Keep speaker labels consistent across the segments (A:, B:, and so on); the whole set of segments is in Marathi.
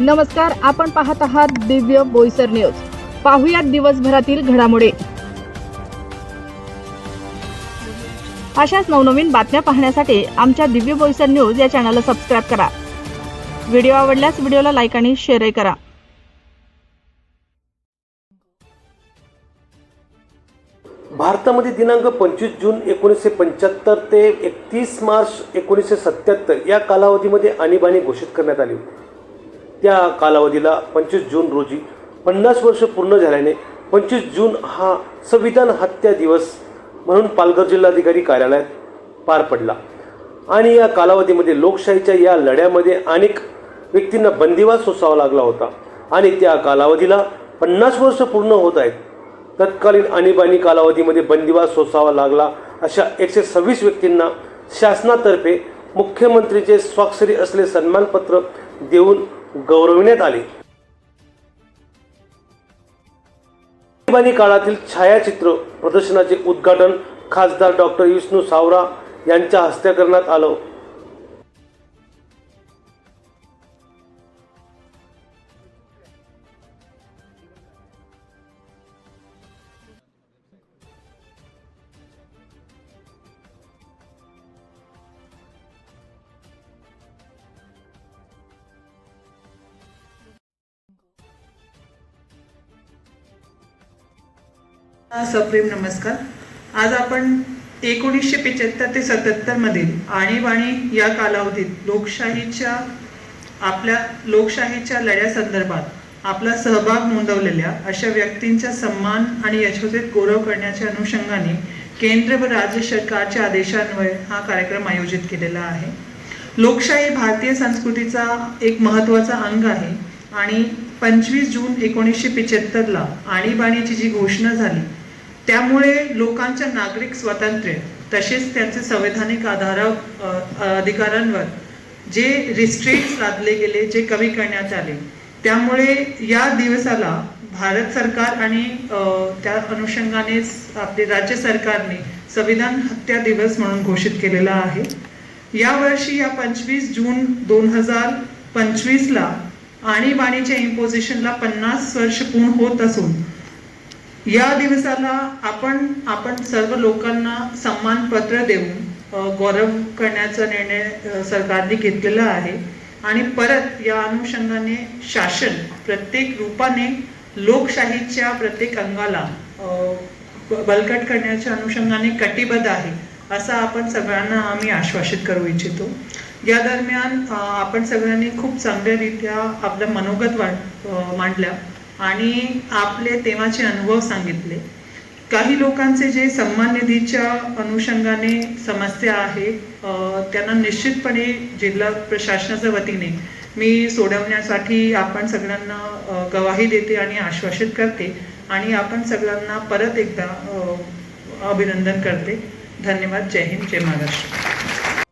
A: नमस्कार आपण पाहत आहात दिव्य बोईसर न्यूज. पाहुयात दिवसभरातील घडामोडी. अशाच नवनवीन बातम्या पाहण्यासाठी आमच्या दिव्य बोईसर न्यूज या चॅनलला सबस्क्राईब करा. व्हिडिओ आवडल्यास व्हिडिओला लाईक आणि शेअरही करा.
B: भारतामध्ये दिनांक पंचवीस जून एकोणीसशे पंच्याहत्तर ते एकतीस मार्च एकोणीसशे सत्याहत्तर या कालावधीमध्ये आणीबाणी घोषित करण्यात आली होती. त्या कालावधीला पंचवीस जून रोजी पन्नास वर्ष पूर्ण झाल्याने पंचवीस जून हा संविधान हत्या दिवस म्हणून पालघर जिल्हाधिकारी कार्यालयात पार पडला. आणि या कालावधीमध्ये लोकशाहीच्या या लढ्यामध्ये अनेक व्यक्तींना बंदिवास सोसावा लागला होता. आणि त्या कालावधीला पन्नास वर्ष पूर्ण होत आहेत. तत्कालीन आणीबाणी कालावधीमध्ये बंदिवास सोसावा लागला. अशा एकशे सव्वीस व्यक्तींना शासनातर्फे मुख्यमंत्रीचे स्वाक्षरी असले सन्मानपत्र देऊन गौरविण्यात आले. आणीबाणी काळातील छायाचित्र प्रदर्शनाचे उद्घाटन खासदार डॉक्टर विष्णू सावरा यांच्या हस्ते करण्यात आलं.
C: सप्रेम नमस्कार. आज आपण एकोणीसशे पंच्याहत्तर ते सत्याहत्तरमधील आणीबाणी या कालावधीत लोकशाहीच्या आपल्या लोकशाहीच्या लढ्यासंदर्भात आपला सहभाग नोंदवलेल्या अशा व्यक्तींचा सन्मान आणि यशोचित गौरव करण्याच्या अनुषंगाने केंद्र व राज्य सरकारच्या आदेशान्वये हा कार्यक्रम आयोजित केलेला आहे. लोकशाही भारतीय संस्कृतीचा एक महत्त्वाचा अंग आहे आणि पंचवीस जून एकोणीसशे पिच्याहत्तरला आणीबाणीची जी घोषणा झाली त्यामुळे लोकांच्या नागरिक स्वातंत्र्य तसेच त्यांचे संवैधानिक आधारा अधिकारांवर जे रिस्ट्रिक्ट लादले गेले जे कमी करण्यात आले त्यामुळे या दिवसाला भारत सरकार आणि त्या अनुषंगाने आपले राज्य सरकारने संविधान हत्या दिवस म्हणून घोषित केलेला आहे. यावर्षी या पंचवीस जून दोन हजार पंचवीसला आणीबाणीच्या इम्पोजिशनला पन्नास वर्ष पूर्ण होत असून या दिवसाला आपण आपण सर्व लोकांना सन्मानपत्र देऊन गौरव करण्याचा निर्णय सरकारने घेतलेला आहे. आणि परत या अनुषंगाने शासन प्रत्येक रूपाने लोकशाहीच्या प्रत्येक अंगाला बलकट करण्याच्या अनुषंगाने कटिबद्ध आहे असं आपण सगळ्यांना आम्ही आश्वासित करू इच्छितो. या दरम्यान आपण सगळ्यांनी खूप चांगल्यारीत्या आपलं मनोगत वाट मांडल्या. आणि आपले तेव्हाचे अनुभव सांगितले. काही लोकांचे जे सन्मान निधीच्या अनुषंगाने समस्या आहे त्यांना निश्चितपणे जिल्हा प्रशासनाच्या वतीने मी सोडवण्यासाठी आपण सगळ्यांना गवाही देते आणि आश्वासित करते आणि आपण सगळ्यांना परत एकदा अभिनंदन करते. धन्यवाद. जय हिंद. जय महाराष्ट्र.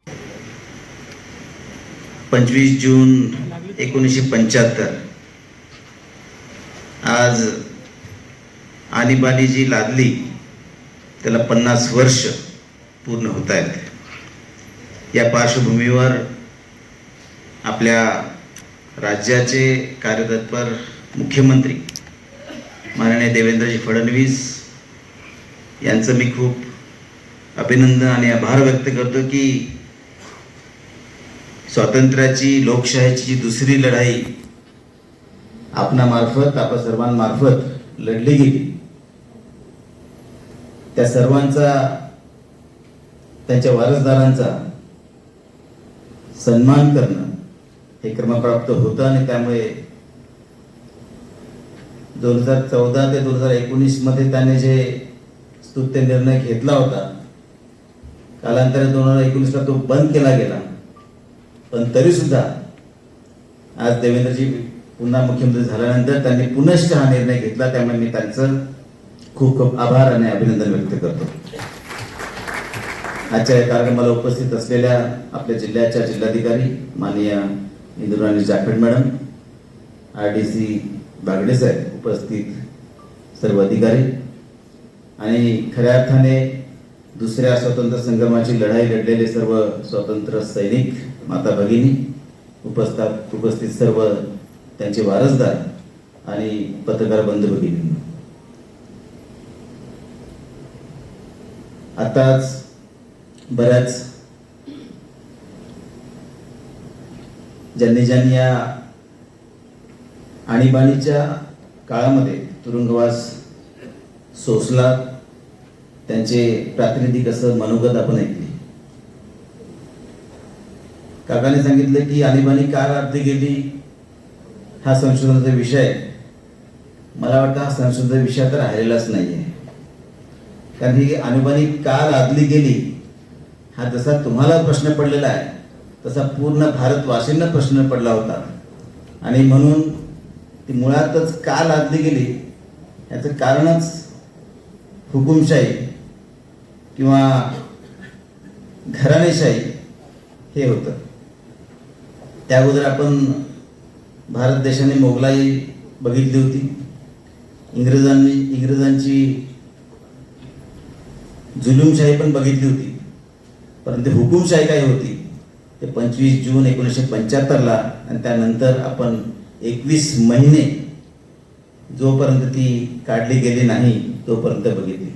D: पंचवीस जून एकोणीसशे पंच्याहत्तर. आज आणीबाणी जी लादली त्याला पन्नास वर्ष पूर्ण होत आहेत. या पार्श्वभूमीवर आपल्या राज्याचे कार्यतत्पर मुख्यमंत्री माननीय देवेंद्रजी फडणवीस यांचं मी खूप अभिनंदन आणि आभार व्यक्त करतो की स्वातंत्र्याची लोकशाहीची जी दुसरी लढाई आपणामार्फत आपल्या सर्वांमार्फत लढली गेली. त्या सर्वांचा त्यांच्या वारसदारांचा सन्मान करणं हे क्रमप्राप्त होतं आणि त्यामुळे दोन हजार चौदा ते दोन हजार एकोणीसमध्ये त्याने जे स्तुत्य निर्णय घेतला होता कालांतराने दोन हजार एकोणीसला तो बंद केला गेला. पण तरी सुद्धा आज देवेंद्रजी पुन्हा मुख्यमंत्री झाल्यानंतर त्यांनी पुनश्च हा निर्णय घेतला. त्यामुळे मी त्यांचं खूप खूप आभार आणि अभिनंदन व्यक्त करतो. आजच्या या कार्यक्रमाला उपस्थित असलेल्या आपल्या जिल्ह्याच्या जिल्हाधिकारी माननीय Indurani Jakhad madam R D C Bagde साहेब उपस्थित सर्व अधिकारी आणि खऱ्या अर्थाने दुसऱ्या स्वातंत्र्य संग्रामाची लढाई लढलेले सर्व स्वतंत्र सैनिक माता भगिनी उपस्थित उपस्थित सर्व त्यांचे वारसदार आणि पत्रकार बंधू भगिनी आताच बऱ्याच ज्यांनी ज्यांनी या आणीबाणीच्या काळामध्ये तुरुंगवास सोसला त्यांचे प्रातिनिधिक असं मनोगत आपण ऐकले. काकाने सांगितलं की आणीबाणी का लादली गेली हा संशोधनाचा विषय मला वाटतं हा संशोधनाचा विषय तर राहिलेलाच नाही आहे कारण ही आणीबाणी का लादली गेली हा जसा तुम्हाला प्रश्न पडलेला आहे तसा पूर्ण भारतवासींना प्रश्न पडला होता. आणि म्हणून ती मुळातच का लादली गेली याचं कारणच हुकुमशाही किंवा घराणेशाही हे होतं. त्या अगोदर आपण भारत देशाने मोगलाई बघितली होती. इंग्रजांनी इंग्रजांची जुलूमशाही पण बघितली होती. परंतु हुकुमशाही काय होती? ते पंचवीस जून एकोणीसशे पंच्याहत्तरला आणि त्यानंतर आपण एकवीस महिने जोपर्यंत ती काढली गेली नाही तोपर्यंत बघितली.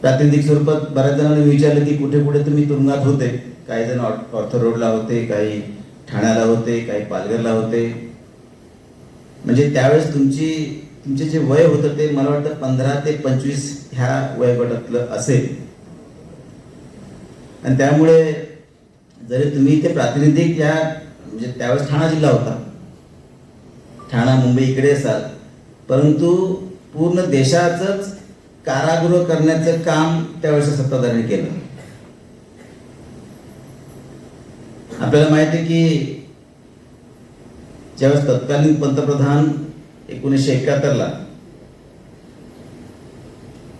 D: प्रातिनिधिक स्वरूपात बऱ्याच जणांनी विचारलं की कुठे कुठे तुम्ही तुरुंगात होते? काही जण ऑर्थ ऑर्थो रोडला होते काही ठाण्याला होते काही पालघरला होते. म्हणजे त्यावेळेस तुमची तुमचे जे वय होतं ते मला वाटतं पंधरा ते पंचवीस ह्या वयोगटातलं असेल. आणि त्यामुळे जरी तुम्ही ते प्रातिनिधिक या म्हणजे त्यावेळेस ठाणा जिल्हा होता. ठाणा मुंबई इकडे असाल. परंतु पूर्ण देशाचंच कारागृह करण्याचं काम त्यावेळेस सत्ताधाऱ्यांनी केलं. आपल्याला माहिती आहे की ज्यावेळेस तत्कालीन पंतप्रधान एकोणीसशे एकाहत्तरला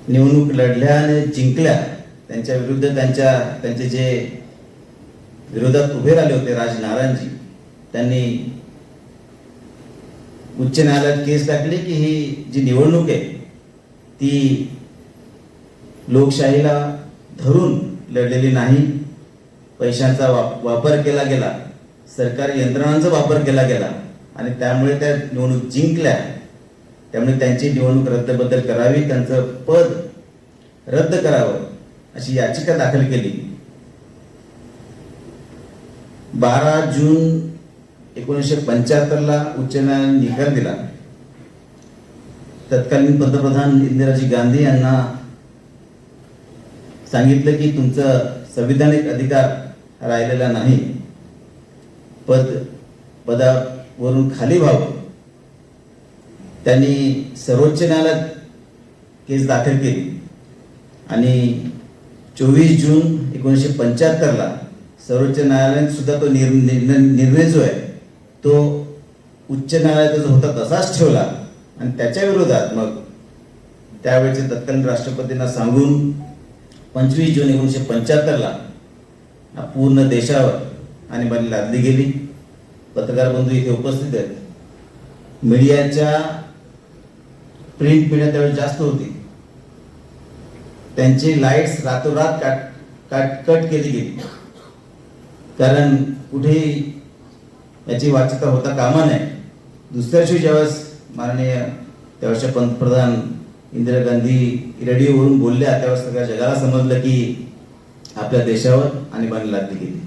D: निवडणूक लढल्या आणि जिंकल्या त्यांच्या विरुद्ध त्यांच्या त्यांचे जे विरोधात उभे राहिले होते राज नारायणजी त्यांनी उच्च न्यायालयात केस टाकली की ही जी निवडणूक आहे ती लोकशाहीला धरून लढलेली नाही. पैशांचा वाप वापर केला गेला. सरकारी यंत्रणांचा वापर केला गेला. आणि त्यामुळे त्या निवडणूक जिंकल्या. त्यामुळे त्यांची निवडणूक रद्दबद्दल करावी त्यांचं पद रद्द करावं अशी याचिका दाखल केली. बारा जून एकोणीसशे पंच्याहत्तरला उच्च न्यायालयाने निकाल दिला. तत्कालीन पंतप्रधान इंदिराजी गांधी यांना सांगितलं की तुमचं संविधानिक अधिकार राहिलेला नाही पद पदावरून खाली व्हावं. त्यांनी सर्वोच्च न्यायालयात केस दाखल केली. आणि चोवीस जून एकोणीसशे पंच्याहत्तरला सर्वोच्च न्यायालयात सुद्धा तो निर् निर्णय निर्णय जो आहे तो उच्च न्यायालयाचा जो होता तसाच ठेवला. आणि त्याच्या विरोधात मग त्यावेळेचे तत्कालीन राष्ट्रपतींना सांगून पंचवीस जून एकोणीसशे पंच्याहत्तरला पूर्ण देशावर आणीबाणी लादली गेली. पत्रकार बंधू इथे उपस्थित आहेत. मीडियाच्या प्रिंट मीडिया त्यावेळेस जास्त होती. त्यांची लाईट्स रातोरात काट काट कट केली गेली. कारण कुठेही याची वाच्यता होता कामा नये. दुसऱ्या दिवशी ज्यावेळेस माननीय त्यावेळेसच्या पंतप्रधान इंदिरा गांधी रेडिओवरून बोलल्या त्यावेळेस सगळ्या जगाला समजलं की आपल्या देशावर आणीबाणी लागली गेली.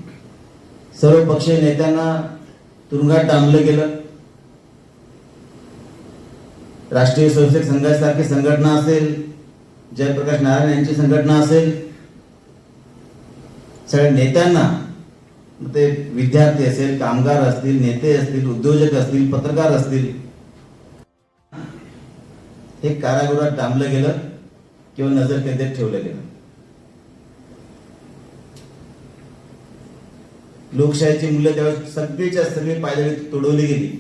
D: सर्व पक्षीय नेत्यांना तुरुंगात डांबलं गेलं. राष्ट्रीय स्वयंसेवक संघासारखी संघटना असेल जयप्रकाश नारायण यांची संघटना असेल सगळ्या नेत्यांना ते विद्यार्थी असेल कामगार असतील नेते असतील उद्योजक असतील पत्रकार असतील हे कारागृहात डांबलं गेलं किंवा नजर केंद्रित ठेवलं गेलं. लोकशाहीची मुलं त्यावेळेस सगळीच्या सगळी पायदळी तोडवली गेली.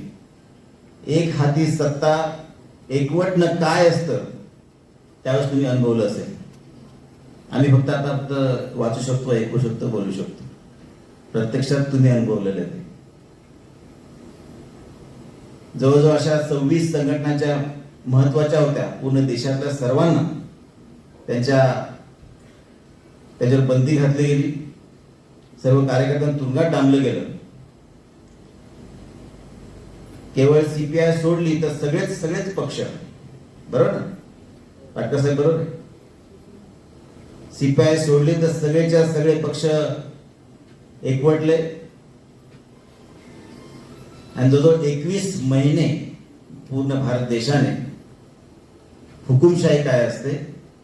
D: एक हाती सत्ता एकवटणं काय असतं त्यावेळेस तुम्ही अनुभवलं असेल. आम्ही फक्त आता फक्त वाचू शकतो ऐकू शकतो बोलू शकतो. प्रत्यक्षात तुम्ही अनुभवलेले ते जवळजवळ अशा सव्वीस संघटनाच्या महत्त्वाच्या होत्या. पूर्ण देशातल्या सर्वांना त्यांच्या त्याच्यावर बंदी घातली गेली. सर्व कार्यकर्त्यांना तुरुंगात डांबलं गेलं. केवळ सीपीआय सोडली तर सगळेच सगळेच पक्ष. बरोबर ना? पाटकर साहेब बरोबर सीपीआय सोडली तर सगळेच्या सगळे पक्ष एकवटले. आणि जवळजवळ एकवीस महिने पूर्ण भारत देशाने हुकुमशाही काय असते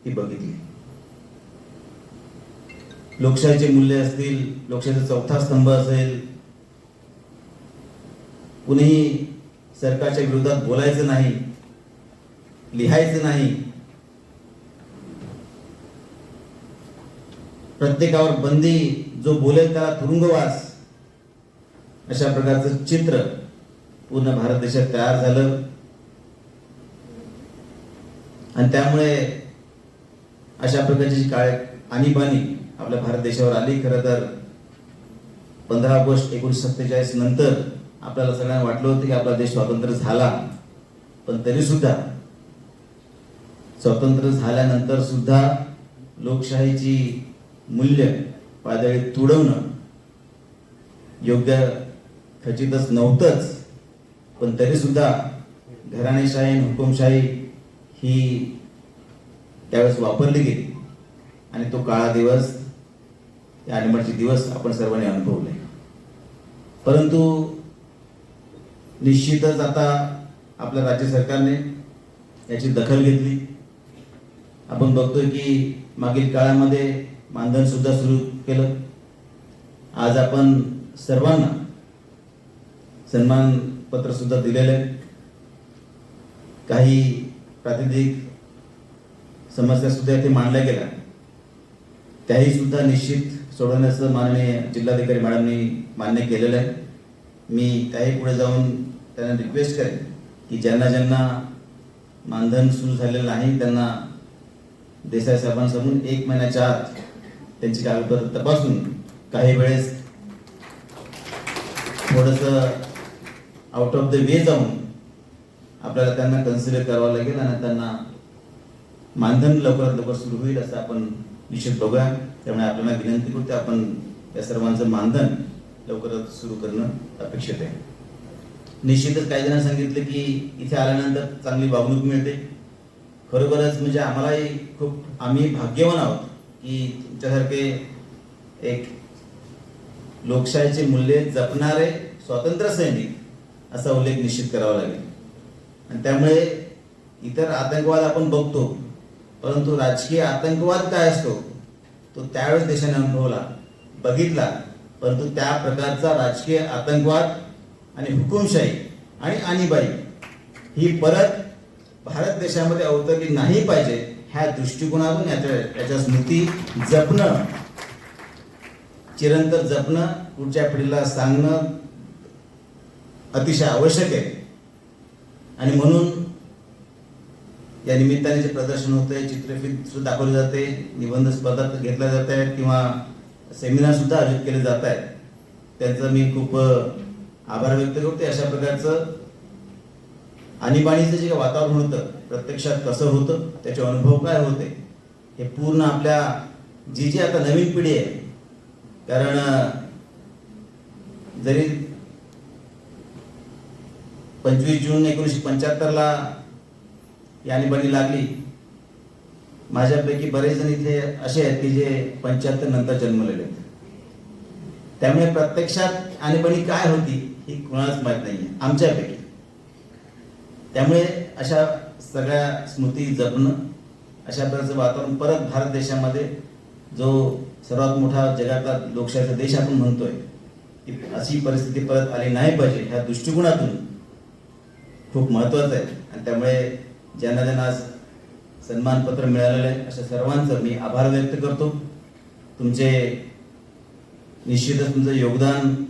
D: ती बघितली. लोकशाहीचे मूल्य असतील लोकशाहीचा चौथा स्तंभ असेल. कुणीही सरकारच्या विरोधात बोलायचं नाही लिहायचं नाही. प्रत्येकावर बंदी जो बोलेल त्याला तुरुंगवास. अशा प्रकारचं चित्र पूर्ण भारत देशात तयार झालं. आणि त्यामुळे अशा प्रकारची जी काळ आणीबाणी आपल्या भारत देशावर आली खरं तर पंधरा ऑगस्ट एकोणीसशे सत्तेचाळीस नंतर आपल्याला सगळ्यांना वाटलं होतं की आपला देश स्वातंत्र्य झाला. पण तरी सुद्धा स्वातंत्र्य झाल्यानंतर सुद्धा लोकशाहीची मूल्य पायदळी तुडवणं योग्य खचितच नव्हतंच. पण तरी सुद्धा घराणेशाही आणि हुकुमशाही ही त्यावेळेस वापरली गेली. आणि तो काळा दिवस त्या आणीबाणीचे दिवस आपण सर्वांनी अनुभवले. परंतु निश्चितच आता आपल्या राज्य सरकारने याची दखल घेतली. आपण बघतोय की मागील काळामध्ये मानधन सुद्धा सुरू केलं. आज आपण सर्वांना सन्मानपत्र सुद्धा दिलेलं आहे. काही प्रातिनिधिक समस्या सुद्धा इथे मांडल्या गेल्या. त्याही सुद्धा निश्चित सोडवण्याचं माननीय जिल्हाधिकारी मॅडमनी मान्य केलेलं आहे. मी त्याही पुढे जाऊन त्यांना रिक्वेस्ट करेन की ज्यांना ज्यांना मानधन सुरू झालेलं नाही त्यांना देसाई साहेबांसमोर एक महिन्याच्या आत त्यांची कागदपत्र तपासून काही वेळेस थोडंसं आउट ऑफ द वे जाऊन आपल्याला त्यांना कन्सिडर करावं लागेल आणि त्यांना मानधन लवकरात लवकर सुरू होईल असं आपण निश्चित बघूया. त्यामुळे आपल्याला विनंती करतो आपण या सर्वांचं मानधन लवकरच सुरू करणं अपेक्षित आहे. निश्चितच काही जणांना सांगितलं की इथे आल्यानंतर चांगली वागणूक मिळते. खरोखरच म्हणजे आम्हालाही खूप आम्ही भाग्यवान आहोत की तुमच्यासारखे एक लोकशाहीचे मूल्य जपणारे स्वातंत्र्य सैनिक असा उल्लेख निश्चित करावा लागेल. आणि त्यामुळे इतर आतंकवाद आपण बघतो. परंतु राजकीय आतंकवाद काय असतो? तो त्यावेळेस देशाने अनुभवला बघितला. परंतु त्या प्रकारचा राजकीय आतंकवाद आणि हुकुमशाही आणि आणीबाई ही परत भारत देशामध्ये अवतरली नाही पाहिजे ह्या दृष्टिकोनातून याच्या याच्या स्मृती जपणं चिरंतर जपणं पुढच्या पिढीला सांगणं अतिशय आवश्यक आहे. आणि म्हणून या निमित्ताने जे प्रदर्शन होतंय चित्रफित सुद्धा दाखवली जाते निबंध स्पर्धा घेतल्या जात आहेत किंवा सेमिनार सुद्धा आयोजित केले जात आहेत. त्यांचं मी खूप आभार व्यक्त करते अशा प्रकारचं आणीबाणीचं जे वातावरण होतं प्रत्यक्षात कसं होतं त्याचे अनुभव काय होते हे पूर्ण आपल्या जी जी आता नवीन पिढी आहे कारण जरी पंचवीस जून एकोणीसशे पंच्याहत्तरला ही आणीबाणी लागली. माझ्यापैकी बरेच जण इथे असे आहेत की जे पंच्याहत्तर नंतर जन्मलेले आहेत. त्यामुळे प्रत्यक्षात आणीबाणी काय होती ही कुणालाच माहीत नाही आमच्यापैकी. त्यामुळे अशा सगळ्या स्मृती जपणं अशा प्रकारचं वातावरण परत भारत देशामध्ये जो सर्वात मोठा जगातला लोकशाहीचा देश आपण म्हणतोय अशी परिस्थिती परत आली नाही पाहिजे. ह्या दृष्टिकोनातून खूप महत्वाचं आहे. आणि त्यामुळे ज्यांना ज्यांना आज सन्मानपत्र मिळालेलं आहे अशा सर्वांचं मी आभार व्यक्त करतो. तुमचे निश्चितच तुमचं योगदान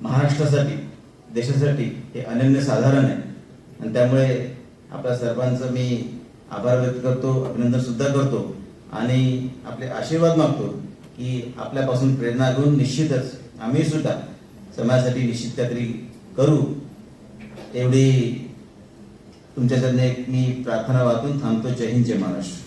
D: महाराष्ट्रासाठी देशासाठी हे अनन्यसाधारण आहे. आणि त्यामुळे आपल्या सर्वांचं मी आभार व्यक्त करतो अभिनंदन सुद्धा करतो. आणि आपले आशीर्वाद मागतो की आपल्यापासून प्रेरणा घेऊन निश्चितच आम्ही सुद्धा समाजासाठी निश्चित काहीतरी करू. एवढी तुमच्याकडनं एक मी प्रार्थना वाचून थांबतो. जय हिंद जय महाराष्ट्र.